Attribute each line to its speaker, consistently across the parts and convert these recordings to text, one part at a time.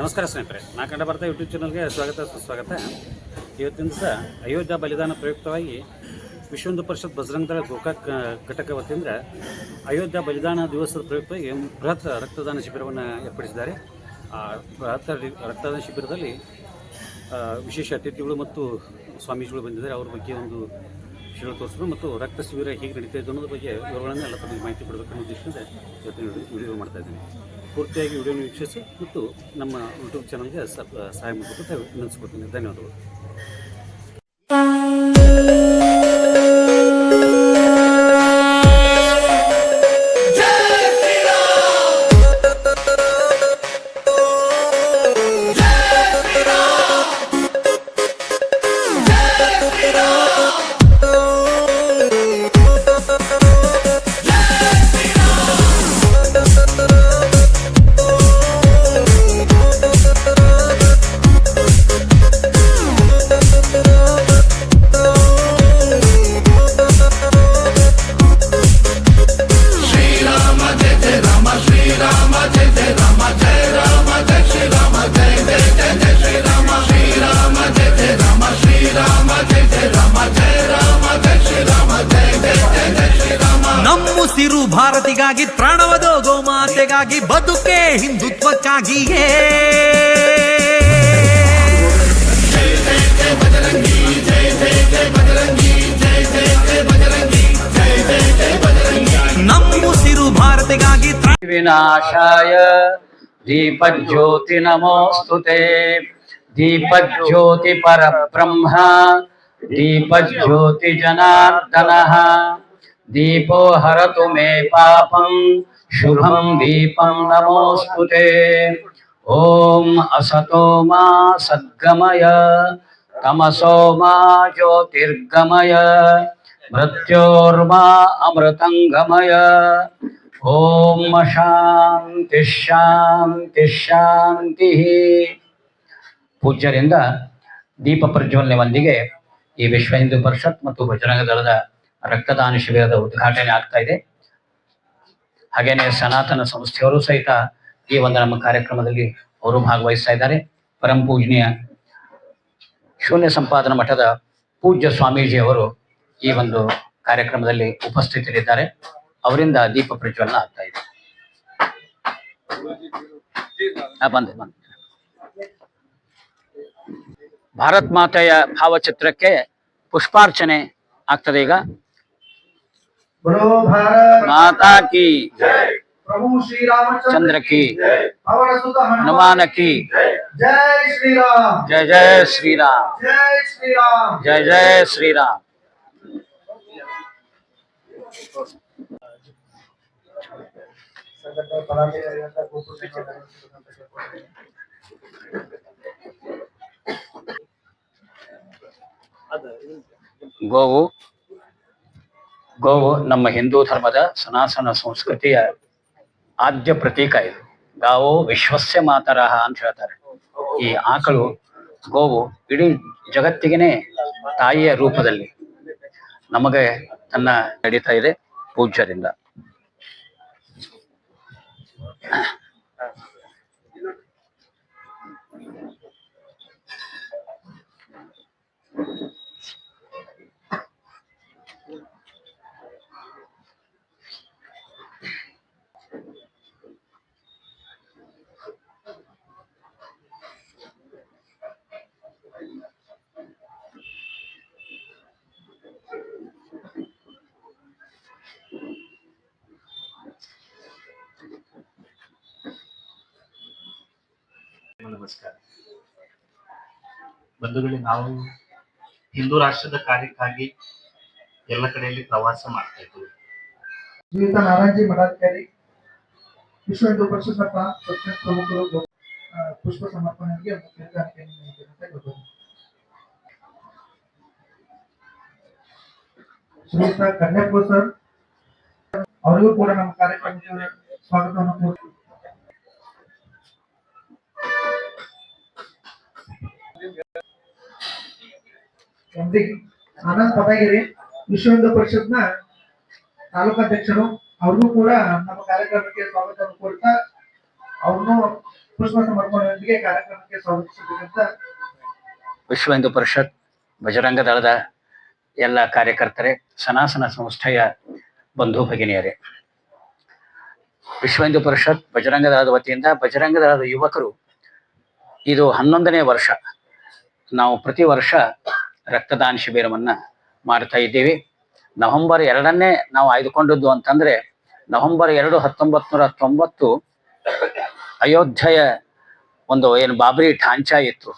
Speaker 1: ನಮಸ್ಕಾರ ಸ್ನೇಹಿತರೆ, ನಾ ಕಂಡ ಬರ್ತಾ ಯೂಟ್ಯೂಬ್ ಚಾನಲ್ಗೆ ಸ್ವಾಗತ, ಸುಸ್ವಾಗತ. ಇವತ್ತಿನ ದಿವಸ ಅಯೋಧ್ಯಾ ಬಲಿದಾನ ಪ್ರಯುಕ್ತವಾಗಿ ವಿಶ್ವ ಹಿಂದೂ ಪರಿಷತ್ ಬಜರಂಗ ದಳ ಗೋಕಾಕ್ ಘಟಕ ವತಿಯಿಂದ ಅಯೋಧ್ಯ ಬಲಿದಾನ ದಿವಸದ ಪ್ರಯುಕ್ತವಾಗಿ ಬೃಹತ್ ರಕ್ತದಾನ ಶಿಬಿರವನ್ನು ಏರ್ಪಡಿಸಿದ್ದಾರೆ. ಆ ಬೃಹತ್ ರಕ್ತದಾನ ಶಿಬಿರದಲ್ಲಿ ವಿಶೇಷ ಅತಿಥಿಗಳು ಮತ್ತು ಸ್ವಾಮೀಜಿಗಳು ಬಂದಿದ್ದಾರೆ. ಅವ್ರ ಬಗ್ಗೆ ಒಂದು ಶಿಬಿರ ತೋರಿಸಿದ್ರು ಮತ್ತು ರಕ್ತ ಶಿಬಿರ ಹೇಗೆ ನಡೀತಾ ಇದೆ ಅನ್ನೋದ್ರ ಬಗ್ಗೆ ವಿವರಗಳನ್ನು ಎಲ್ಲ ತಮಗೆ ಮಾಹಿತಿ ಕೊಡಬೇಕನ್ನೋ ಉದ್ದೇಶದಿಂದ ಇವತ್ತಿನ ವಿಡಿಯೋ ಮಾಡ್ತಾ ಇದ್ದೀನಿ. ಪೂರ್ತಿಯಾಗಿ ವಿಡಿಯೋನ ವೀಕ್ಷಿಸಿ ಮತ್ತು ನಮ್ಮ ಯೂಟ್ಯೂಬ್ ಚಾನಲ್ಗೆ ಸಹಾಯ ಮಾಡಿಕೊಟ್ಟು ನೆನೆಸ್ಕೊಡ್ತೀನಿ. ಧನ್ಯವಾದಗಳು.
Speaker 2: ಭಾರತಿಗಾಗಿ ಪ್ರಾಣವದು ಗೋಮಾತೆಗಾಗಿ ಬದುಕೆ ಹಿಂದುತ್ವಕ್ಕಾಗಿಯೇ ನಮ್ಮುಸಿರು ಭಾರತಿಗಾಗಿ ತ್ರಾ-
Speaker 3: विनाशाय दीपज्योति नमोऽस्तु ते दीपज्योति परब्रह्म दीपज्योति जनार्दनः दीपो हरतु मे पापं शुभं दीपं नमोऽस्तु ते ॐ असतो मा सद्गमय तमसो मा ज्योतिर्गमय मृत्योर्मा अमृतङ्गमय ॐ ಶಾಂತಿ ಶಾಂತಿ ಶಾಂತಿ ಪೂಜ್ಯರಿಂದ ದೀಪ ಪ್ರಜ್ವಲನೆಯೊಂದಿಗೆ ಈ ವಿಶ್ವ ಹಿಂದೂ ಪರಿಷತ್ ಮತ್ತು ಬಜರಂಗ ದಳದ ರಕ್ತದಾನ ಶಿಬಿರದ ಉದ್ಘಾಟನೆ ಆಗ್ತಾ ಇದೆ. ಹಾಗೇನೆ ಸನಾತನ ಸಂಸ್ಥೆಯವರು ಸಹಿತ ಈ ಒಂದು ನಮ್ಮ ಕಾರ್ಯಕ್ರಮದಲ್ಲಿ ಅವರು ಭಾಗವಹಿಸ್ತಾ ಇದ್ದಾರೆ. ಪರಂ ಪೂಜನೀಯ ಶೂನ್ಯ ಸಂಪಾದನಾ ಮಠದ ಪೂಜ್ಯ ಸ್ವಾಮೀಜಿ ಅವರು ಈ ಒಂದು ಕಾರ್ಯಕ್ರಮದಲ್ಲಿ ಉಪಸ್ಥಿತರಿದ್ದಾರೆ. ಅವರಿಂದ ದೀಪ ಪ್ರಜ್ವಲನ ಆಗ್ತಾ ಇದೆ. ಬಂದೆ. ಭಾರತ್ ಮಾತೆಯ ಭಾವಚಿತ್ರಕ್ಕೆ ಪುಷ್ಪಾರ್ಚನೆ ಆಗ್ತದೆ ಈಗ.
Speaker 4: बोलो भारत
Speaker 3: माता की।
Speaker 4: जय प्रभु श्री रामचंद्र की। अवर हनुमान
Speaker 3: की।
Speaker 4: जय श्री राम
Speaker 3: जय जय श्री राम
Speaker 4: जय श्री राम
Speaker 3: जय जय श्री राम गोवू ಗೋವು ನಮ್ಮ ಹಿಂದೂ ಧರ್ಮದ ಸನಾತನ ಸಂಸ್ಕೃತಿಯ ಆದ್ಯ ಪ್ರತೀಕ ಇದು. ಗಾವು ವಿಶ್ವಸ್ಯ ಮಾತರಹ ಅಂತ ಹೇಳ್ತಾರೆ. ಈ ಆಕಳು ಗೋವು ಇಡೀ ಜಗತ್ತಿಗೇನೆ ತಾಯಿಯ ರೂಪದಲ್ಲಿ ನಮಗೆ ತನ್ನ ನಡೀತಾ ಇದೆ ಪೂಜ್ಯರಿಂದ.
Speaker 5: ನಮಸ್ಕಾರ ಬಂಧುಗಳೇ, ನಾವು ಹಿಂದೂ ರಾಷ್ಟ್ರದ ಕಾರ್ಯಕ್ಕಾಗಿ ಎಲ್ಲ ಕಡೆಯಲ್ಲಿ ಪ್ರವಾಸ ಮಾಡ್ತಾ ಇದ್ದೀವಿ
Speaker 4: ಶ್ರೀಯುತ ನಾರಾಯಣಜಿ ಮಠಾಧಿಕಾರಿ ವಿಶ್ವ ಹಿಂದೂ ಪರಿಷತ್ ಪ್ರಮುಖರು ಪುಷ್ಪ ಸಮರ್ಪಣೆಗೆ. ಶ್ರೀಯುತ ಕನ್ಯಾಪುರ ಸರ್, ಅವರಿಗೂ ಕೂಡ ನಮ್ಮ ಕಾರ್ಯಕ್ರಮಕ್ಕೆ ಸ್ವಾಗತವನ್ನು ಆನಂದ್ ಪದಾಗಿರಿ ವಿಶ್ವ ಹಿಂದೂ ಪರಿಷತ್ನ ತಾಲೂಕಾಧ್ಯಕ್ಷರು ಅವ್ರಿಗೂ ಕೂಡ ನಮ್ಮ ಕಾರ್ಯಕ್ರಮಕ್ಕೆ ಸ್ವಾಗತವನ್ನು ಕೋರ್ತಾ ಅವ್ರನ್ನು ಪುಷ್ಪ ಸಮರ್ಪಣೆಯೊಂದಿಗೆ ಕಾರ್ಯಕ್ರಮಕ್ಕೆ ಸ್ವಾಗತಿಸಬೇಕಂತ
Speaker 6: ವಿಶ್ವ ಹಿಂದೂ ಪರಿಷತ್ ಬಜರಂಗ ದಳದ ಎಲ್ಲ ಕಾರ್ಯಕರ್ತರೇ ಸನಾಸನ ಸಂಸ್ಥೆಯ ಬಂಧು ಭಗಿನಿಯರೇ. ವಿಶ್ವ ಹಿಂದೂ ಪರಿಷತ್ ಬಜರಂಗ ದಳದ ವತಿಯಿಂದ ಬಜರಂಗ ದಳದ ಯುವಕರು ಇದು ಹನ್ನೊಂದನೇ ವರ್ಷ. ನಾವು ಪ್ರತಿ ವರ್ಷ ರಕ್ತದಾನ ಶಿಬಿರವನ್ನ ಮಾಡ್ತಾ ಇದ್ದೀವಿ. ನವೆಂಬರ್ ಎರಡನ್ನೇ ನಾವು ಆಯ್ದುಕೊಂಡದ್ದು ಅಂತಂದ್ರೆ ನವೆಂಬರ್ ಎರಡು ಹತ್ತೊಂಬತ್ ನೂರ ತೊಂಬತ್ತು ಅಯೋಧ್ಯೆಯ ಒಂದು ಏನು ಬಾಬರಿ ಠಾಂಚಾ ಇತ್ತು.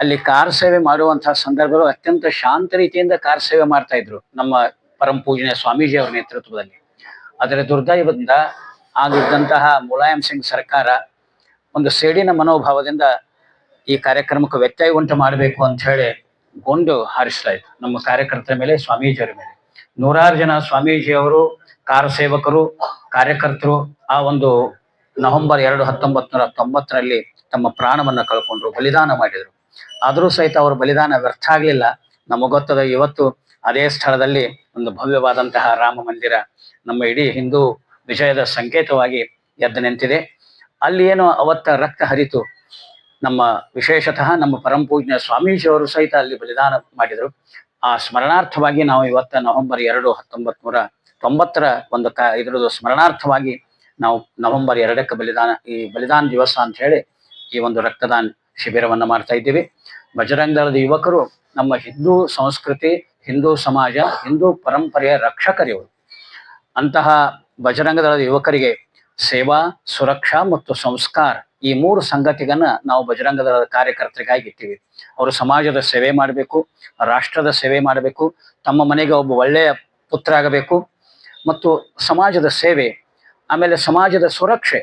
Speaker 6: ಅಲ್ಲಿ ಕಾರ್ ಸೇವೆ ಮಾಡುವಂತಹ ಸಂದರ್ಭಗಳು ಅತ್ಯಂತ ಶಾಂತ ರೀತಿಯಿಂದ ಕಾರ್ ಸೇವೆ ಮಾಡ್ತಾ ಇದ್ರು ನಮ್ಮ ಪರಂ ಪೂಜನೀಯ ಸ್ವಾಮೀಜಿ ಅವರ ನೇತೃತ್ವದಲ್ಲಿ. ಅದರ ದುರ್ದೈವದಿಂದ ಆಗಿದ್ದಂತಹ ಮುಲಾಯಂ ಸಿಂಗ್ ಸರ್ಕಾರ ಒಂದು ಸೇಡಿನ ಮನೋಭಾವದಿಂದ ಈ ಕಾರ್ಯಕ್ರಮಕ್ಕೆ ವ್ಯತ್ಯಯ ಉಂಟು ಮಾಡಬೇಕು ಅಂತ ಹೇಳಿ ಗುಂಡು ಹಾರಿಸ್ತಾ ಇತ್ತು ನಮ್ಮ ಕಾರ್ಯಕರ್ತರ ಮೇಲೆ, ಸ್ವಾಮೀಜಿಯವರ ಮೇಲೆ. ನೂರಾರು ಜನ ಸ್ವಾಮೀಜಿಯವರು, ಕಾರ ಸೇವಕರು, ಕಾರ್ಯಕರ್ತರು ಆ ಒಂದು ನವೆಂಬರ್ ಎರಡು ಹತ್ತೊಂಬತ್ ನೂರ ತೊಂಬತ್ತರಲ್ಲಿ ತಮ್ಮ ಪ್ರಾಣವನ್ನ ಕಳ್ಕೊಂಡ್ರು, ಬಲಿದಾನ ಮಾಡಿದ್ರು. ಆದರೂ ಸಹಿತ ಅವರ ಬಲಿದಾನ ವ್ಯರ್ಥ ಆಗ್ಲಿಲ್ಲ. ನಮಗೆ ಗೊತ್ತದ ಇವತ್ತು ಅದೇ ಸ್ಥಳದಲ್ಲಿ ಒಂದು ಭವ್ಯವಾದಂತಹ ರಾಮ ಮಂದಿರ ನಮ್ಮ ಇಡೀ ಹಿಂದೂ ವಿಜಯದ ಸಂಕೇತವಾಗಿ ಎದ್ದು ನಿಂತಿದೆ. ಅಲ್ಲಿ ಏನು ಅವತ್ತ ರಕ್ತ ಹರಿತು. ನಮ್ಮ ವಿಶೇಷತಃ ನಮ್ಮ ಪರಂ ಪೂಜ್ಯ ಸ್ವಾಮೀಜಿಯವರು ಸಹಿತ ಅಲ್ಲಿ ಬಲಿದಾನ ಮಾಡಿದರು. ಆ ಸ್ಮರಣಾರ್ಥವಾಗಿ ನಾವು ಇವತ್ತ ನವೆಂಬರ್ ಎರಡು ಹತ್ತೊಂಬತ್ ನೂರ ತೊಂಬತ್ತರ ಒಂದು ಕ, ಇದರದ್ದು ಸ್ಮರಣಾರ್ಥವಾಗಿ ನಾವು ನವೆಂಬರ್ ಎರಡಕ್ಕೆ ಬಲಿದಾನ, ಈ ಬಲಿದಾನ ದಿವಸ ಅಂತ ಹೇಳಿ ಈ ಒಂದು ರಕ್ತದಾನ ಶಿಬಿರವನ್ನ ಮಾಡ್ತಾ ಇದ್ದೀವಿ. ಬಜರಂಗ ದಳದ ಯುವಕರು ನಮ್ಮ ಹಿಂದೂ ಸಂಸ್ಕೃತಿ, ಹಿಂದೂ ಸಮಾಜ, ಹಿಂದೂ ಪರಂಪರೆಯ ರಕ್ಷಕರಿವರು. ಅಂತಹ ಬಜರಂಗ ದಳದ ಯುವಕರಿಗೆ ಸೇವಾ, ಸುರಕ್ಷಾ ಮತ್ತು ಸಂಸ್ಕಾರ ಈ ಮೂರು ಸಂಗತಿಗನ್ನ ನಾವು ಬಜರಂಗ ದಳದ ಕಾರ್ಯಕರ್ತರಿಗಾಗಿ ಇಟ್ಟಿವಿ ಅವರು ಸಮಾಜದ ಸೇವೆ ಮಾಡಬೇಕು, ರಾಷ್ಟ್ರದ ಸೇವೆ ಮಾಡಬೇಕು, ತಮ್ಮ ಮನೆಗೆ ಒಬ್ಬ ಒಳ್ಳೆಯ ಪುತ್ರ ಆಗಬೇಕು ಮತ್ತು ಸಮಾಜದ ಸೇವೆ, ಆಮೇಲೆ ಸಮಾಜದ ಸುರಕ್ಷೆ.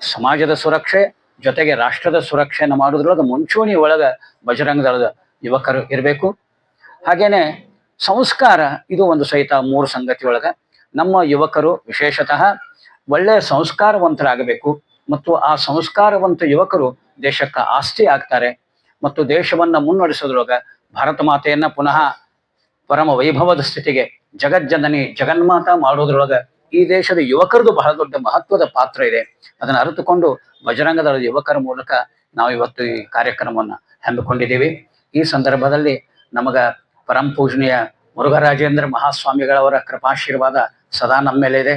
Speaker 6: ಸಮಾಜದ ಸುರಕ್ಷೆ ಜೊತೆಗೆ ರಾಷ್ಟ್ರದ ಸುರಕ್ಷೆಯನ್ನು ಮಾಡೋದ್ರೊಳಗೆ ಮುಂಚೂಣಿ ಒಳಗ ಬಜರಂಗ ದಳದ ಯುವಕರು ಇರಬೇಕು. ಹಾಗೇನೆ ಸಂಸ್ಕಾರ, ಇದು ಒಂದು ಸಹಿತ ಮೂರು ಸಂಗತಿ ಒಳಗ ನಮ್ಮ ಯುವಕರು ವಿಶೇಷತಃ ಒಳ್ಳೆಯ ಸಂಸ್ಕಾರವಂತರಾಗಬೇಕು. ಮತ್ತು ಆ ಸಂಸ್ಕಾರವಂತ ಯುವಕರು ದೇಶಕ್ಕೆ ಆಸ್ತಿ ಆಗ್ತಾರೆ ಮತ್ತು ದೇಶವನ್ನ ಮುನ್ನಡೆಸೋದ್ರೊಳಗ ಭಾರತ ಮಾತೆಯನ್ನ ಪುನಃ ಪರಮ ವೈಭವದ ಸ್ಥಿತಿಗೆ ಜಗಜ್ಜನನಿ ಜಗನ್ಮಾತ ಮಾಡೋದ್ರೊಳಗ ಈ ದೇಶದ ಯುವಕರದು ಬಹಳ ದೊಡ್ಡ ಮಹತ್ವದ ಪಾತ್ರ ಇದೆ. ಅದನ್ನು ಅರಿತುಕೊಂಡು ಬಜರಂಗದಳದ ಯುವಕರ ಮೂಲಕ ನಾವು ಇವತ್ತು ಈ ಕಾರ್ಯಕ್ರಮವನ್ನ ಹಮ್ಮಿಕೊಂಡಿದ್ದೀವಿ. ಈ ಸಂದರ್ಭದಲ್ಲಿ ನಮಗ ಪರಂ ಪೂಜನೀಯ ಮುರುಘರಾಜೇಂದ್ರ ಮಹಾಸ್ವಾಮಿಗಳವರ ಕೃಪಾಶೀರ್ವಾದ ಸದಾ ನಮ್ಮ ಮೇಲೆ ಇದೆ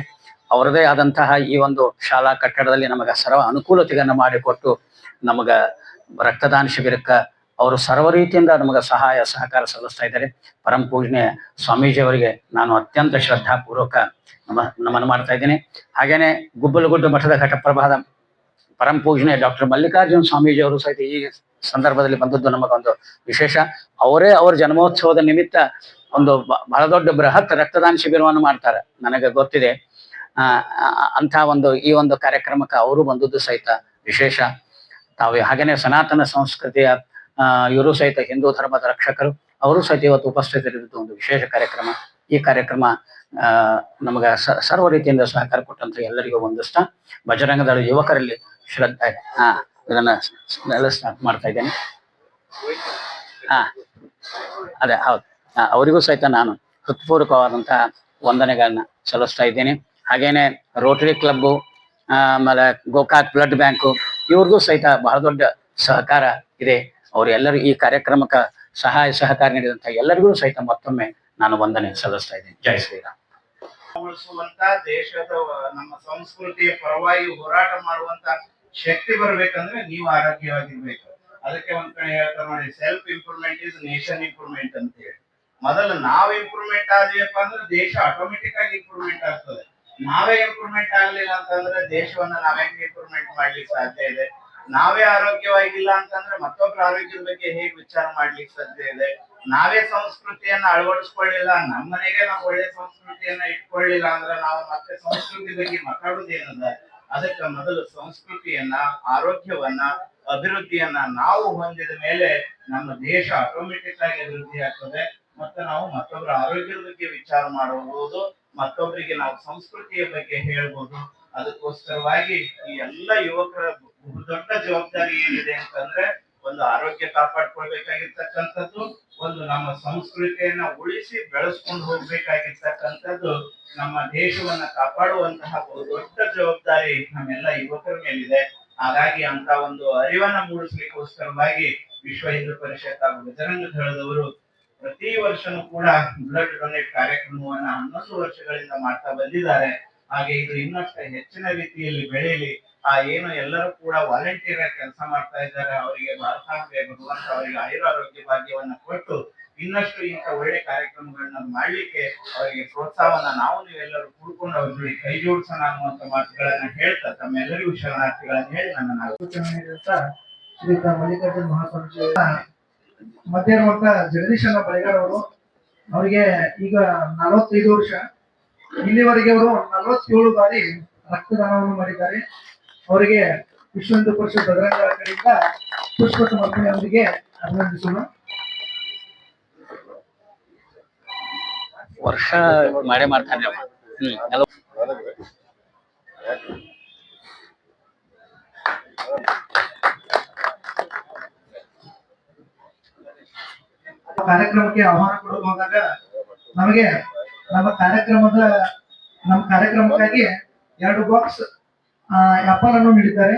Speaker 6: ಅವರದೇ ಆದಂತಹ ಈ ಒಂದು ಶಾಲಾ ಕಟ್ಟಡದಲ್ಲಿ ನಮಗ ಸರ್ವ ಅನುಕೂಲತೆಯನ್ನು ಮಾಡಿಕೊಟ್ಟು ನಮಗ ರಕ್ತದಾನ ಶಿಬಿರಕ್ಕ ಅವರು ಸರ್ವ ರೀತಿಯಿಂದ ನಮಗ ಸಹಾಯ ಸಹಕಾರ ಸಲ್ಲಿಸ್ತಾ ಇದ್ದಾರೆ. ಪರಂ ಪೂಜನೆ ಸ್ವಾಮೀಜಿ ಅವರಿಗೆ ನಾನು ಅತ್ಯಂತ ಶ್ರದ್ಧಾಪೂರ್ವಕ ನಮ ನಮನ ಮಾಡ್ತಾ ಇದ್ದೇನೆ. ಹಾಗೇನೆ ಗುಬ್ಬಲಗುಡ್ಡ ಮಠದ ಘಟಪ್ರಭಾದ ಪರಂ ಪೂಜನೆ ಡಾಕ್ಟರ್ ಮಲ್ಲಿಕಾರ್ಜುನ ಸ್ವಾಮೀಜಿ ಅವರು ಸಹಿತ ಈ ಸಂದರ್ಭದಲ್ಲಿ ಬಂದದ್ದು ನಮಗೊಂದು ವಿಶೇಷ. ಅವರೇ ಅವರ ಜನ್ಮೋತ್ಸವದ ನಿಮಿತ್ತ ಒಂದು ಬಹಳ ದೊಡ್ಡ ಬೃಹತ್ ರಕ್ತದಾನ ಶಿಬಿರವನ್ನು ಮಾಡ್ತಾರೆ. ನನಗೆ ಗೊತ್ತಿದೆ. ಅಂಥ ಒಂದು ಈ ಒಂದು ಕಾರ್ಯಕ್ರಮಕ್ಕೆ ಅವರು ಬಂದದ್ದು ಸಹಿತ ವಿಶೇಷ. ತಾವು ಹಾಗೇನೆ ಸನಾತನ ಸಂಸ್ಕೃತಿಯ ಇವರು ಸಹಿತ ಹಿಂದೂ ಧರ್ಮದ ರಕ್ಷಕರು, ಅವರು ಸಹಿತ ಇವತ್ತು ಉಪಸ್ಥಿತರಿದ್ದು ಒಂದು ವಿಶೇಷ ಕಾರ್ಯಕ್ರಮ. ಈ ಕಾರ್ಯಕ್ರಮ ನಮಗ ಸರ್ವ ರೀತಿಯಿಂದ ಸಹಕಾರ ಕೊಟ್ಟಂತ ಎಲ್ಲರಿಗೂ ಒಂದಿಷ್ಟ. ಬಜರಂಗದಳ ಯುವಕರಲ್ಲಿ ಶ್ರದ್ಧೆ ಹಾ ಇದನ್ನ ಸ್ಟಾರ್ಟ್ ಮಾಡ್ತಾ ಇದ್ದೇನೆ. ಹಾ ಅದೇ, ಹೌದು. ಅವರಿಗೂ ಸಹಿತ ನಾನು ಹೃತ್ಪೂರ್ವಕವಾದಂತಹ ವಂದನೆಗಳನ್ನ ಸಲ್ಲಿಸ್ತಾ ಇದ್ದೇನೆ. ಹಾಗೇನೆ ರೋಟರಿ ಕ್ಲಬ್ ಆಮೇಲೆ ಗೋಕಾಕ್ ಬ್ಲಡ್ ಬ್ಯಾಂಕು ಇವ್ರಿಗೂ ಸಹಿತ ಬಹಳ ದೊಡ್ಡ ಸಹಕಾರ ಇದೆ. ಅವರೆಲ್ಲರೂ ಈ ಕಾರ್ಯಕ್ರಮಕ್ಕೆ ಸಹಾಯ ಸಹಕಾರ ನೀಡಿದಂತ ಎಲ್ಲರಿಗೂ ಸಹಿತ ಮತ್ತೊಮ್ಮೆ ನಾನು ವಂದನೆ ಸಲ್ಲಿಸ್ತಾ ಇದ್ದೀನಿ. ಜೈ ಶ್ರೀರಾಮ್.
Speaker 7: ದೇಶದ ನಮ್ಮ ಸಂಸ್ಕೃತಿಯ ಪರವಾಗಿ ಹೋರಾಟ ಮಾಡುವಂತ ಶಕ್ತಿ ಬರ್ಬೇಕಂದ್ರೆ ನೀವು ಆರೋಗ್ಯವಾಗಿರ್ಬೇಕು. ಅದಕ್ಕೆ ಒಂದ್ ಕಡೆ ಹೇಳ್ತಾರೆ ನೋಡಿ self improvement is nation improvement ಅಂತ ಹೇಳಿ. ಮೊದಲು ನಾವ್ ಇಂಪ್ರೂವ್ಮೆಂಟ್ ಆದ್ವಿಯಪ್ಪ ಅಂದ್ರೆ ದೇಶ ಆಟೋಮೆಟಿಕ್ ಆಗಿ ಇಂಪ್ರೂವ್ಮೆಂಟ್ ಆಗ್ತದೆ. ನಾವೇ ಇಂಪ್ರೂವ್ಮೆಂಟ್ ಆಗ್ಲಿಲ್ಲ ಅಂತಂದ್ರೆ ದೇಶವನ್ನ ನಾವ್ ಹೆಂಗ್ ಇಂಪ್ರೂವ್ಮೆಂಟ್ ಮಾಡ್ಲಿಕ್ಕೆ ಸಾಧ್ಯ ಇದೆ? ನಾವೇ ಆರೋಗ್ಯವಾಗಿಲ್ಲ ಅಂತಂದ್ರೆ ಮತ್ತೊಬ್ಬರ ಆರೋಗ್ಯದ ಬಗ್ಗೆ ಹೇಗ್ ವಿಚಾರ ಮಾಡ್ಲಿಕ್ಕೆ ಸಾಧ್ಯ ಇದೆ? ನಾವೇ ಸಂಸ್ಕೃತಿಯನ್ನ ಅಳವಡಿಸ್ಕೊಳ್ಳಿಲ್ಲ ನಮ್ಮ ಮನೆಗೆ ನಾವು ಒಳ್ಳೆ ಸಂಸ್ಕೃತಿಯನ್ನ ಇಟ್ಕೊಳ್ಳಿಲ್ಲ ಅಂದ್ರೆ ನಾವು ಮತ್ತೆ ಸಂಸ್ಕೃತಿ ಬಗ್ಗೆ ಮಾತಾಡೋದೇನದ? ಅದಕ್ಕೆ ಮೊದಲು ಸಂಸ್ಕೃತಿಯನ್ನ, ಆರೋಗ್ಯವನ್ನ, ಅಭಿವೃದ್ಧಿಯನ್ನ ನಾವು ಹೊಂದಿದ ಮೇಲೆ ನಮ್ಮ ದೇಶ ಆಟೋಮೆಟಿಕ್ ಆಗಿ ಅಭಿವೃದ್ಧಿ ಆಗ್ತದೆ. ಮತ್ತೆ ನಾವು ಮತ್ತೊಬ್ಬರ ಆರೋಗ್ಯದ ಬಗ್ಗೆ ವಿಚಾರ ಮಾಡಬಹುದು ಮತ್ತೊಬ್ಬರಿಗೆ ನಾವು ಸಂಸ್ಕೃತಿಯ ಬಗ್ಗೆ ಹೇಳ್ಬೋದು. ಅದಕ್ಕೋಸ್ಕರವಾಗಿ ಈ ಎಲ್ಲ ಯುವಕರ ಬಹುದೊಡ್ಡ ಜವಾಬ್ದಾರಿ ಏನಿದೆ ಅಂತಂದ್ರೆ ಒಂದು ಆರೋಗ್ಯ ಕಾಪಾಡ್ಕೊಳ್ಬೇಕಾಗಿರ್ತಕ್ಕಂಥದ್ದು, ಒಂದು ನಮ್ಮ ಸಂಸ್ಕೃತಿಯನ್ನ ಉಳಿಸಿ ಬೆಳೆಸ್ಕೊಂಡು ಹೋಗ್ಬೇಕಾಗಿರ್ತಕ್ಕಂಥದ್ದು, ನಮ್ಮ ದೇಶವನ್ನ ಕಾಪಾಡುವಂತಹ ಬಹುದೊಡ್ಡ ಜವಾಬ್ದಾರಿ ನಮ್ಮೆಲ್ಲ ಯುವಕರ ಮೇಲಿದೆ. ಹಾಗಾಗಿ ಅಂತ ಒಂದು ಅರಿವನ್ನ ಮೂಡಿಸ್ಲಿಕ್ಕೋಸ್ಕರವಾಗಿ ವಿಶ್ವ ಹಿಂದೂ ಪರಿಷತ್ ಹಾಗೂ ಬಜರಂಗ ದಳದವರು ಪ್ರತಿ ವರ್ಷನೂ ಕೂಡ ಬ್ಲಡ್ ಡೊನೇಟ್ ಕಾರ್ಯಕ್ರಮವನ್ನ ಹನ್ನೊಂದು ವರ್ಷಗಳಿಂದ ಮಾಡ್ತಾ ಬಂದಿದ್ದಾರೆ. ಹಾಗೆ ಇದು ಇನ್ನಷ್ಟು ಹೆಚ್ಚಿನ ರೀತಿಯಲ್ಲಿ ಬೆಳೆಯಲಿ, ಆ ಏನು ಎಲ್ಲರೂ ಕೂಡ ವಾಲಂಟಿಯರ್ ಕೆಲಸ ಮಾಡ್ತಾ ಇದ್ದಾರೆ, ಅವರಿಗೆ ಭಾರತಾಂಬೆ ಭಗವಂತ ಅವರಿಗೆ ಆಯುರಾರೋಗ್ಯ ಭಾಗ್ಯವನ್ನ ಕೊಟ್ಟು ಇನ್ನಷ್ಟು ಇಂಥ ಒಳ್ಳೆ ಕಾರ್ಯಕ್ರಮಗಳನ್ನ ಮಾಡ್ಲಿಕ್ಕೆ ಅವರಿಗೆ ಪ್ರೋತ್ಸಾಹವನ್ನ ನಾವು ನೀವೆಲ್ಲರೂ ಕೂಡ್ಕೊಂಡು ಅವ್ರ ಜೊತೆ ಕೈ ಜೋಡಿಸೋಣ ಅನ್ನುವಂತ ಮಾತುಗಳನ್ನ ಹೇಳ್ತಾ, ತಮ್ಮೆಲ್ಲರಿಗೂ ಶರಣಾರ್ಥಿಗಳನ್ನ ಹೇಳಿ ನನ್ನ
Speaker 4: ಮಲ್ಲಿಕಾರ್ಜುನ್ ಮಹಾಸ್ವಾಮೀಜಿ ಮಧ್ಯಾಹ್ನ ಜಗದೀಶ್ ಜಗದೀಶನ ಬಳಿಗಾರ್ ಅವರು ಅವರಿಗೆ ಈಗ ನಲವತ್ತೈದು ವರ್ಷ. ಇಲ್ಲಿವರೆಗೆ ಅವರು ನಲವತ್ತೇಳು ಬಾರಿ ರಕ್ತದಾನವನ್ನು ಮಾಡಿದ್ದಾರೆ. ಅವರಿಗೆ ವಿಶ್ವ ಹಿಂದೂ ಪರಿಷತ್ ಬಜರಂಗ ಕಡೆಯಿಂದ ಪುಷ್ಪ ಸಮರ್ಪಣೆ ಅವರಿಗೆ ಅಭಿನಂದಿಸೋಣ.
Speaker 6: ವರ್ಷ ಮಾಡೇ ಮಾಡ್ತಾನೆ
Speaker 4: ಕಾರ್ಯಕ್ರಮಕ್ಕೆ ಆಹ್ವಾನ ಕೊಡಲು ಹೋದಾಗ ನಮಗೆ ನಮ್ಮ ಕಾರ್ಯಕ್ರಮದ ನಮ್ಮ ಕಾರ್ಯಕ್ರಮಕ್ಕಾಗಿ ಎರಡು ಬಾಕ್ಸ್ ಆಪಲ್ ಅನ್ನು ನೀಡಿದ್ದಾರೆ.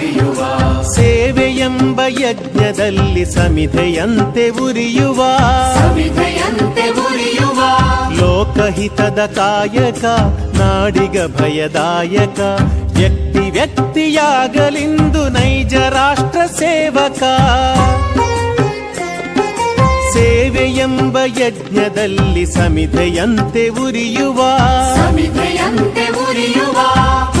Speaker 8: ಸೇವೆಯೆಂಬ ಯಜ್ಞದಲ್ಲಿ ಸಮಿಧೆಯಂತೆ ಉರಿಯುವ. ಲೋಕಹಿತದ ಕಾಯಕ ನಾಡಿಗ ಭಯದಾಯಕ. ವ್ಯಕ್ತಿ ವ್ಯಕ್ತಿಯಾಗಲಿಂದು ನೈಜ ರಾಷ್ಟ್ರ ಸೇವಕ. ಸೇವೆಯೆಂಬ ಯಜ್ಞದಲ್ಲಿ ಸಮಿಧೆಯಂತೆ ಉರಿಯುವ. ಉಚ್ಚ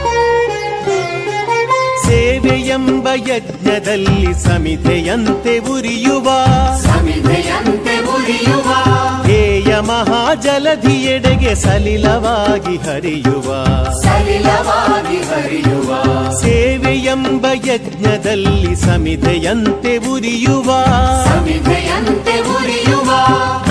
Speaker 8: ಸೇವೆಯೆಂಬ ಯಜ್ಞದಲ್ಲಿ ಸಮಿತೆಯಂತೆ ಉರಿಯುವ. ಹೇಯ ಮಹಾಜಲಧಿಯೆಡೆಗೆ ಸಲಿಲವಾಗಿ ಹರಿಯುವ. ಸೇವೆಯೆಂಬ ಯಜ್ಞದಲ್ಲಿ ಸಮಿತೆಯಂತೆ ಉರಿಯುವ. ಎಲೆಯ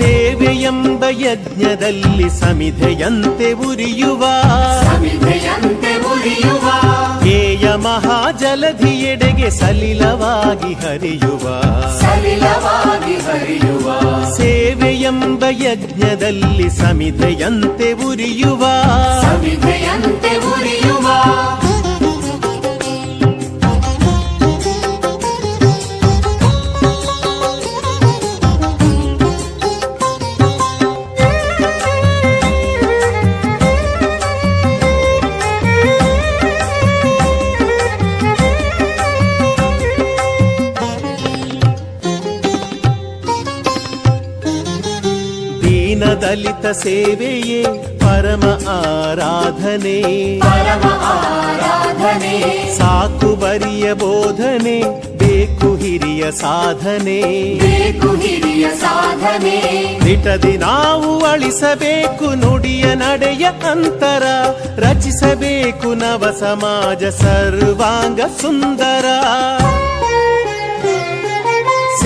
Speaker 8: ಸೇವೆಯೆಂಬ ಯಜ್ಞದಲ್ಲಿ ಸಮಿಧೆಯಂತೆ ಉರಿಯುವ. ಹೇಯ ಮಹಾಜ ಜಲಧಿಯೆಡೆಗೆ ಸಲಿಲವಾಗಿ ಹರಿಯುವ. ಹರಿಯುವ. ಸೇವೆಯೆಂಬ ಯಜ್ಞದಲ್ಲಿ ಸಮಿಧೆಯಂತೆ ಉರಿಯುವ. ದೀನ ಸೇವೆಯೇ ಪರಮ ಆರಾಧನೆ. ಸಾಕು ಬರಿಯ ಬೋಧನೆ ಬೇಕು ಹಿರಿಯ ಸಾಧನೆ. ದಿಟದಿ ನಾವು ಅಳಿಸಬೇಕು ನುಡಿಯ ನಡೆಯ ಅಂತರ ರಚಿಸಬೇಕು ನವ ಸಮಾಜ ಸರ್ವಾಂಗ ಸುಂದರ.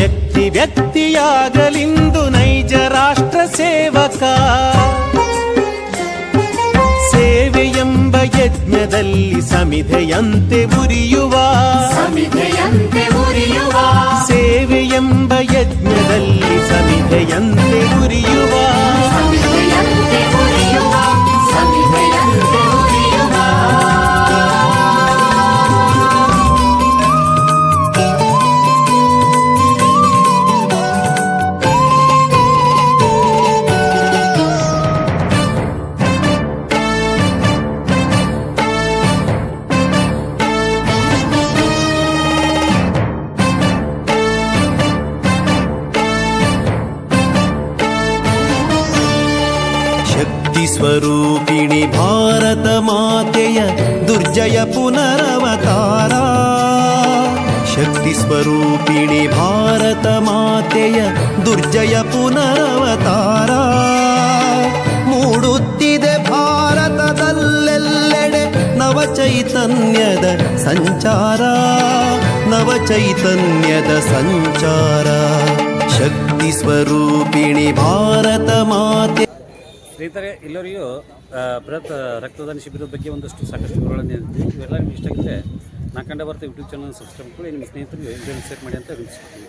Speaker 8: ವ್ಯಕ್ತಿ ವ್ಯಕ್ತಿಯಾಗಲಿಂದು ನೈಜ ರಾಷ್ಟ್ರ ಸೇವಕ. ಸೇವೆಯೆಂಬ ಯಜ್ಞದಲ್ಲಿ ಸಮಿಧೆಯಂತೆ ಉರಿಯುವ. ಸೇವೆಯೆಂಬ ಯಜ್ಞದಲ್ಲಿ ಸಮಿಧೆಯಂತೆ ಉರಿಯುವ. ಶಕ್ತಿ ಸ್ವರೂಪಿಣಿ ಭಾರತ ಮಾತೆಯ ದುರ್ಜಯ ಪುನರವತಾರ. ಮೂಡುತ್ತಿದೆ ಭಾರತದಲ್ಲೆಲ್ಲೆಡೆ ನವ ಚೈತನ್ಯದ ಸಂಚಾರ ನವ ಚೈತನ್ಯದ ಸಂಚಾರ. ಶಕ್ತಿ ಸ್ವರೂಪಿಣಿ ಭಾರತ ಮಾತೆ
Speaker 1: ಸ್ನೇಹಿತರೆ, ಎಲ್ಲರಿಗೂ ಬೃಹತ್ ರಕ್ತದಾನ ಶಿಬಿರದ ಬಗ್ಗೆ ಒಂದಷ್ಟು ಸಾಕಷ್ಟು ಇವೆಲ್ಲ ನಿಮ್ಗೆ ಇಷ್ಟ ಆಗಿದ್ರೆ ನಾ ಕಂಡ ಬರ್ತಾ ಯೂಟ್ಯೂಬ್ ಚಾನಲ್ ಸಬ್ಸ್ಕ್ರೈಬ್ ಮಾಡಿ ನಿಮ್ಮ ಸ್ನೇಹಿತರಿಗೆ ಶೇರ್ ಮಾಡಿ ಅಂತ ವಿನಿಸ್ತೀನಿ